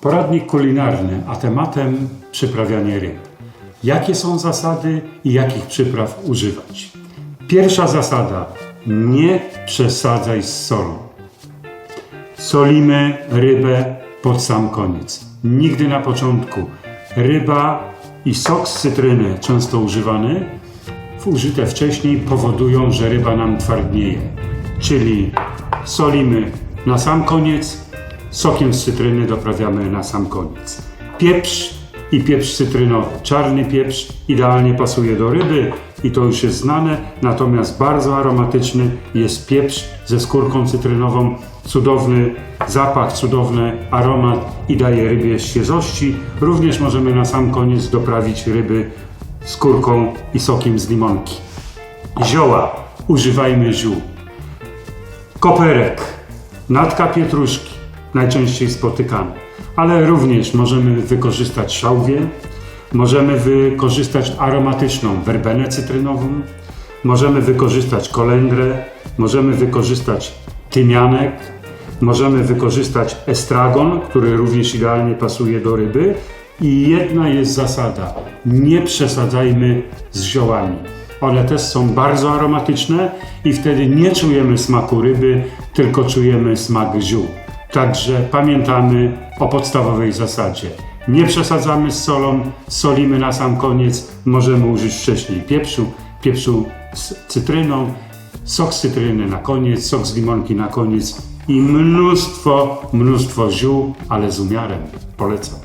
poradnik kulinarny, a tematem przyprawianie ryb. Jakie są zasady i jakich przypraw używać? Pierwsza zasada: nie przesadzaj z solą. Solimy rybę pod sam koniec. Nigdy na początku. Ryba i sok z cytryny, często używany, użyte wcześniej, powodują, że ryba nam twardnieje. Czyli solimy na sam koniec, sokiem z cytryny doprawiamy na sam koniec. Pieprz i pieprz cytrynowy. Czarny pieprz idealnie pasuje do ryby i to już jest znane, natomiast bardzo aromatyczny jest pieprz ze skórką cytrynową. Cudowny zapach, cudowny aromat i daje rybie świeżości. Również możemy na sam koniec doprawić ryby skórką i sokiem z limonki. Zioła. Używajmy ziół. Koperek, natka pietruszki, najczęściej spotykane, ale również możemy wykorzystać szałwię, możemy wykorzystać aromatyczną werbenę cytrynową, możemy wykorzystać kolendrę, możemy wykorzystać tymianek, możemy wykorzystać estragon, który również idealnie pasuje do ryby. I jedna jest zasada: nie przesadzajmy z ziołami. One też są bardzo aromatyczne i wtedy nie czujemy smaku ryby, tylko czujemy smak ziół. Także pamiętamy o podstawowej zasadzie. Nie przesadzamy z solą, solimy na sam koniec, możemy użyć wcześniej pieprzu, pieprzu z cytryną, sok z cytryny na koniec, sok z limonki na koniec i mnóstwo, mnóstwo ziół, ale z umiarem. Polecam.